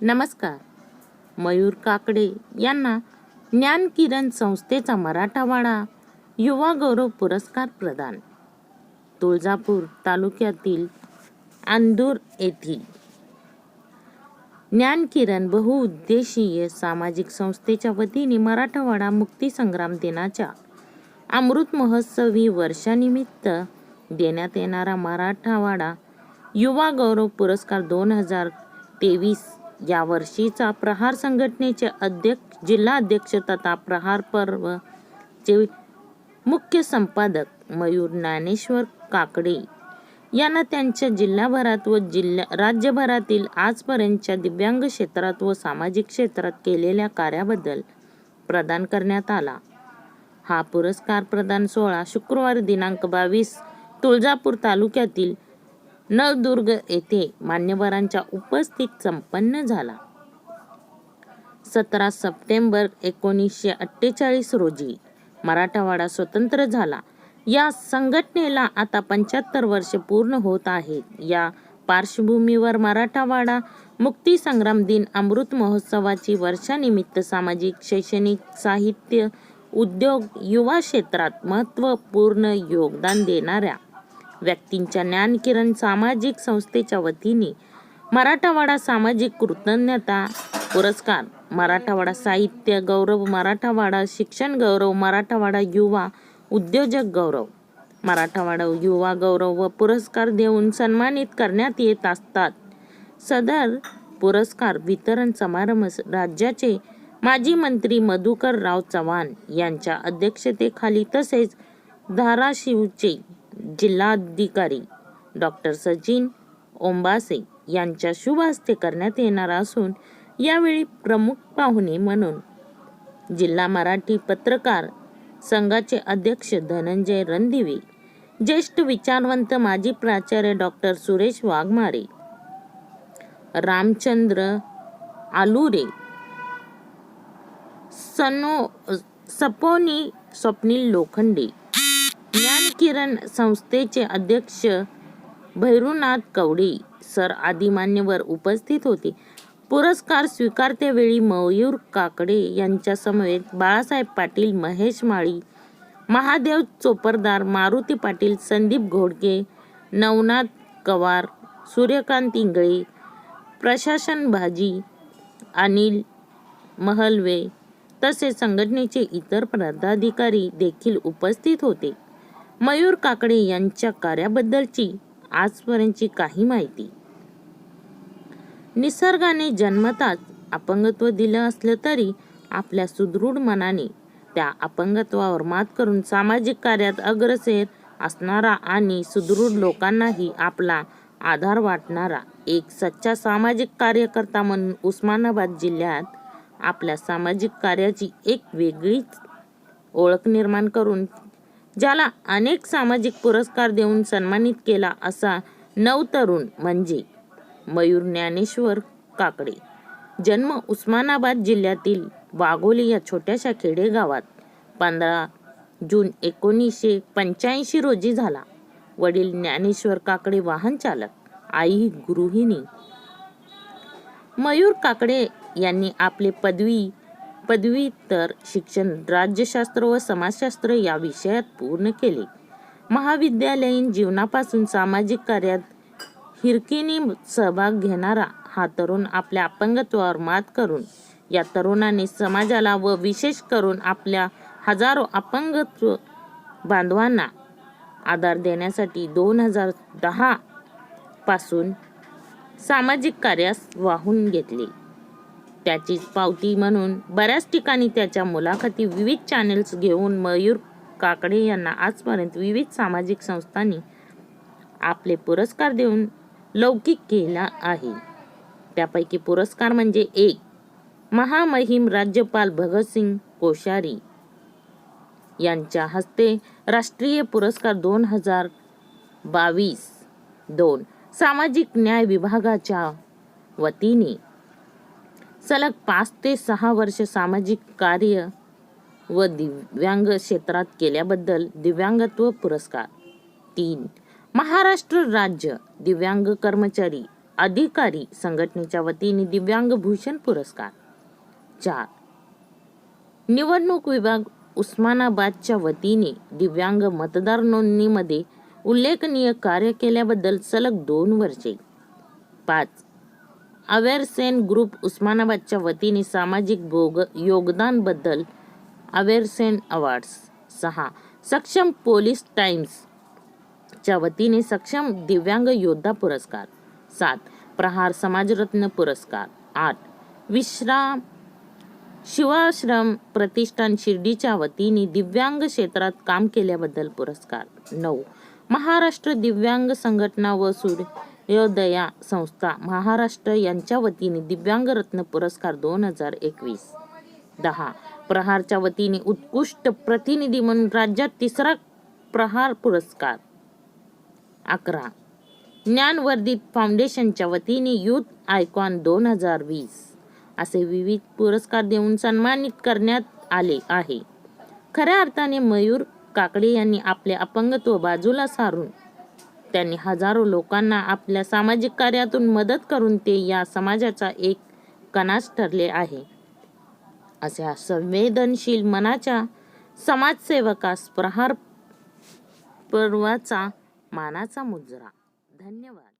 नमस्कार. मयूर काकडे यांना ज्ञानकिरण संस्थेचा मराठावाडा युवा गौरव पुरस्कार प्रदान. तुळजापूर तालुक्यातील अंदूर येथील ज्ञानकिरण बहुउद्देशीय सामाजिक संस्थेच्या वतीने मराठवाडा मुक्तीसंग्राम दिनाच्या अमृत महोत्सवी वर्षानिमित्त देण्यात येणारा मराठावाडा युवा गौरव पुरस्कार दोन हजार तेवीस या वर्षीचा प्रहार संघटनेचे अध्यक्ष जिल्हाध्यक्ष तथा प्रहार पर्व चे मुख्य संपादक मयूर ज्ञानेश्वर काकडे यांना त्यांच्या जिल्हाभरात व जिल्हा राज्यभरातील आजपर्यंतच्या दिव्यांग क्षेत्रात व सामाजिक क्षेत्रात केलेल्या कार्याबद्दल प्रदान करण्यात आला. हा पुरस्कार प्रदान सोहळा शुक्रवार दिनांक बावीस तुळजापूर तालुक्यातील नळदुर्ग येथे मान्यवरांच्या उपस्थित संपन्न झाला. सतरा सप्टेंबर एकोणीसशे अठ्ठेचाळीस रोजी मराठावाडा स्वतंत्र झाला. या संघटनेला आता पंच्याहत्तर वर्ष पूर्ण होत आहेत. या पार्श्वभूमीवर मराठावाडा मुक्ती संग्राम दिन अमृत महोत्सवाची वर्षानिमित्त सामाजिक शैक्षणिक साहित्य उद्योग युवा क्षेत्रात महत्त्वपूर्ण योगदान देणाऱ्या व्यक्तींच्या ज्ञानकिरण सामाजिक संस्थेच्या वतीने मराठावाडा सामाजिक कृतज्ञता पुरस्कार. मराठावाडा साहित्य गौरव मराठावाडा शिक्षण गौरव मराठावाडा युवा उद्योजक गौरव. मराठावाडा युवा गौरव व पुरस्कार देऊन सन्मानित करण्यात येत असतात. सदर पुरस्कार वितरण समारंभ राज्याचे माजी मंत्री मधुकर राव चव्हाण यांच्या अध्यक्षतेखाली तसेच धाराशिवचे जिल्हाधिकारी डॉक्टर सचिन ओंबासे यांच्या शुभ हस्ते करण्यात येणार असून यावेळी प्रमुख पाहुणे म्हणून जिल्हा मराठी पत्रकार संघाचे अध्यक्ष धनंजय रणदिवे ज्येष्ठ विचारवंत माजी प्राचार्य डॉक्टर सुरेश वाघमारे रामचंद्र आलुरे सनो सपोनी स्वप्नील लोखंडे ज्ञानकिरण संस्थेचे अध्यक्ष भैरूनाथ कवडे सर आदी मान्यवर उपस्थित होते. पुरस्कार स्वीकारतेवेळी मयूर काकडे यांच्यासमवेत बाळासाहेब पाटील महेश माळी महादेव चोपरदार मारुती पाटील संदीप घोडके नवनाथ कवार सूर्यकांत इंगळे प्रशासन भाजी अनिल महलवे तसेच संघटनेचे इतर पदाधिकारी देखील उपस्थित होते. मयूर काकडे यांच्या कार्याबद्दलची आजपर्यंतची काही माहिती. निसर्गाने जन्मताच अपंगत्व दिलं असलं तरी आपल्या सुदृढ मनाने त्या अपंगत्वावर मात करून सामाजिक कार्यात अग्रसेर असणारा आणि सुदृढ लोकांनाही आपला आधार वाटणारा एक सच्चा सामाजिक कार्यकर्ता म्हणून उस्मानाबाद जिल्ह्यात आपल्या सामाजिक कार्याची एक वेगळीच ओळख निर्माण करून ज्याला अनेक सामाजिक पुरस्कार देऊन सन्मानित केला असा नवतरुण म्हणजे मयूर ज्ञानेश्वर काकडे. जन्म उस्मानाबाद जिल्ह्यातील वाघोली या छोट्याशा खेडेगावात. पंधरा जून एकोणीसशे पंच्याऐंशी रोजी झाला. वडील ज्ञानेश्वर काकडे वाहन चालक आई गृहिणी. मयूर काकडे यांनी आपले पदवी पदव्युत्तर शिक्षण राज्यशास्त्र व समाजशास्त्र या विषयात पूर्ण केले. महाविद्यालयीन जीवनापासून सामाजिक कार्यात हिरकीने सहभाग घेणारा हा तरुण आपल्या अपंगत्वावर मात करून या तरुणाने समाजाला व विशेष करून आपल्या हजारो अपंगत्व बांधवांना आधार देण्यासाठी दोन हजार दहा पासून सामाजिक कार्यास वाहून घेतले. त्याचीच पावती म्हणून बऱ्याच ठिकाणी त्याच्या मुलाखती विविध चॅनेल्स घेऊन मयूर काकडे यांना आजपर्यंत विविध सामाजिक संस्थांनी आपले पुरस्कार देऊन लौकिक केला आहे. त्यापैकी पुरस्कार म्हणजे एक महामहिम राज्यपाल भगतसिंग कोश्यारी. यांच्या हस्ते राष्ट्रीय पुरस्कार दोन हजार बावीस दोन सामाजिक न्याय विभागाच्या वतीने सलग पाच ते सहा वर्ष सामाजिक कार्य व दिव्यांग क्षेत्रात केल्याबद्दल दिव्यांगत्व पुरस्कार. तीन महाराष्ट्र राज्य दिव्यांग कर्मचारी अधिकारी संघटनेच्या वतीने दिव्यांग भूषण पुरस्कार. चार निवडणूक विभाग उस्मानाबादच्या वतीने दिव्यांग मतदार नोंदणीमध्ये उल्लेखनीय कार्य केल्याबद्दल सलग दोन वर्षे. पाच अवेरसेन ग्रुप उस्मानाबादच्या वतीने सामाजिक भोग योगदानबद्दल अवेरसेन अवॉर्ड्स. सहा. सक्षम पोलीस टाइम्सच्या वतीने सक्षम दिव्यांग योद्धा पुरस्कार. सात. प्रहार समाजरत्न पुरस्कार. आठ. विश्राम शिवाश्रम प्रतिष्ठान शिर्डीच्या वतीने दिव्यांग क्षेत्रात काम केल्याबद्दल पुरस्कार. नऊ. महाराष्ट्र दिव्यांग संघटना व सूर्योदया संस्था महाराष्ट्र यांच्या वतीने दिव्यांग रत्न पुरस्कार दोन हजार एकवीस. दहा. प्रहारच्या वतीने उत्कृष्ट प्रतिनिधी म्हणून राज्यात तिसरा प्रहार पुरस्कार. अकरा. ज्ञानवर्धित फाउंडेशनच्या वतीने युथ आयकॉन दोन हजार वीस असे विविध पुरस्कार देऊन सन्मानित करण्यात आले आहे. खऱ्या अर्थाने मयूर काकडे यांनी आपले अपंगत्व बाजूला सारून त्यांनी हजारो लोकांना आपल्या सामाजिक कार्यातून मदत करून ते या समाजाचा एक कणाच ठरले आहे. अशा संवेदनशील मनाच्या समाजसेवकास प्रहार पर्वाचा मानाचा मुजरा. धन्यवाद.